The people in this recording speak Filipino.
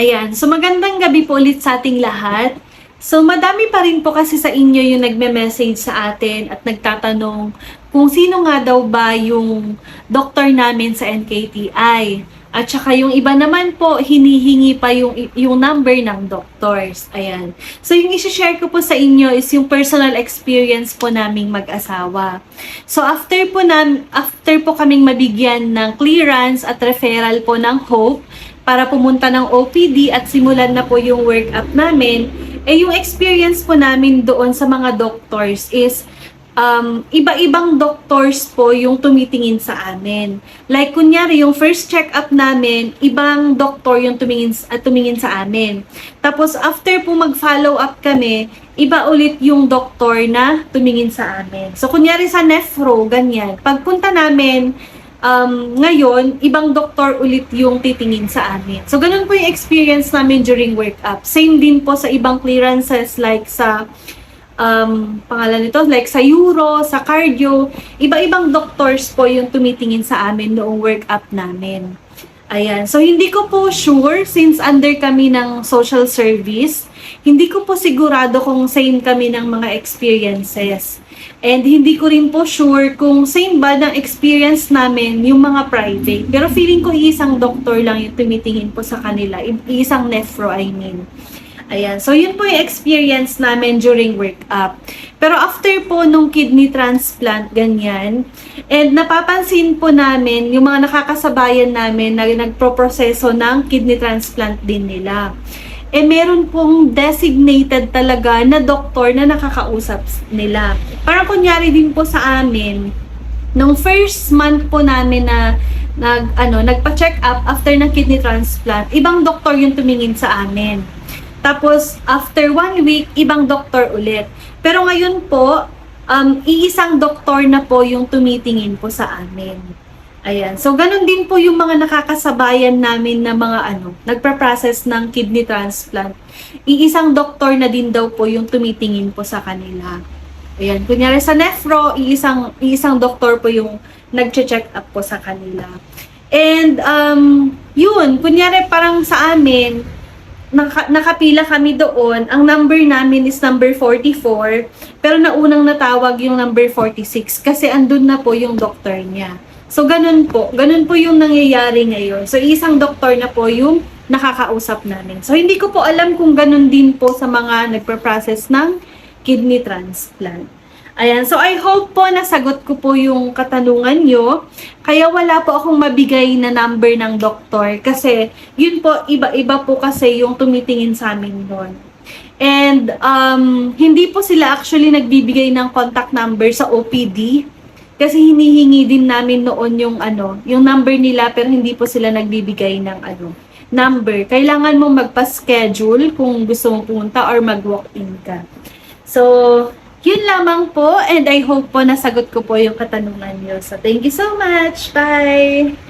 Ayan, so magandang gabi po ulit sa ating lahat. So madami pa rin po kasi sa inyo yung nagme-message sa atin at nagtatanong kung sino nga daw ba yung doktor namin sa NKTI. At saka yung iba naman po, hinihingi pa yung, yung number ng doctors. Ayan. So yung isi-share ko po sa inyo is yung personal experience po naming mag-asawa. So after po, na, after po kaming mabigyan ng clearance at referral po ng HOPE, para pumunta ng OPD at simulan na po yung workup namin, eh yung experience po namin doon sa mga doctors is um, iba-ibang doctors po yung tumitingin sa amin. Like, kunyari, yung first check-up namin, ibang doktor yung tumingin, at tumingin sa amin. Tapos, after po mag-follow up kami, iba ulit yung doktor na tumingin sa amin. So, kunyari sa nephro, ganyan. Pagpunta namin, um, ngayon, ibang doktor ulit yung titingin sa amin. So, ganun po yung experience namin during workup. Same din po sa ibang clearances like sa um, pangalan nito, like sa Euro, sa cardio, iba-ibang doctors po yung tumitingin sa amin noong workup namin. Ayan. So, hindi ko po sure since under kami ng social service, hindi ko po sigurado kung same kami ng mga experiences. And hindi ko rin po sure kung same ba ng experience namin yung mga private. Pero feeling ko isang doctor lang yung tumitingin po sa kanila. Isang nephro, I mean. Ayan. So, yun po yung experience namin during workup. Pero after po nung kidney transplant, ganyan, and napapansin po namin yung mga nakakasabayan namin na nagproproseso ng kidney transplant din nila. Eh, meron pong designated talaga na doktor na nakakausap nila. Parang kunyari din po sa amin, nung first month po namin na nag ano nagpa-check up after ng kidney transplant, ibang doktor yung tumingin sa amin. Tapos after one week, ibang doktor ulit. Pero ngayon po, um, iisang doktor na po yung tumitingin po sa amin. Ayan. So, ganun din po yung mga nakakasabayan namin na mga ano, nagpa-process ng kidney transplant. Iisang doktor na din daw po yung tumitingin po sa kanila. Ayan. Kunyari sa nephro, iisang, iisang doktor po yung nag-check up po sa kanila. And, um, yun, kunyari parang sa amin, naka, nakapila kami doon, ang number namin is number 44, pero naunang natawag yung number 46 kasi andun na po yung doktor niya. So, ganun po. Ganun po yung nangyayari ngayon. So, isang doktor na po yung nakakausap namin. So, hindi ko po alam kung ganun din po sa mga nagpa-process ng kidney transplant. Ayan. So, I hope po nasagot ko po yung katanungan nyo. Kaya wala po akong mabigay na number ng doktor. Kasi, yun po, iba-iba po kasi yung tumitingin sa amin doon. And, um, hindi po sila actually nagbibigay ng contact number sa OPD. Kasi hinihingi din namin noon yung ano, yung number nila pero hindi po sila nagbibigay ng ano, number. Kailangan mo magpa-schedule kung gusto mong pumunta or mag-walk-in ka. So, yun lamang po and I hope po nasagot ko po yung katanungan niyo. So, thank you so much. Bye!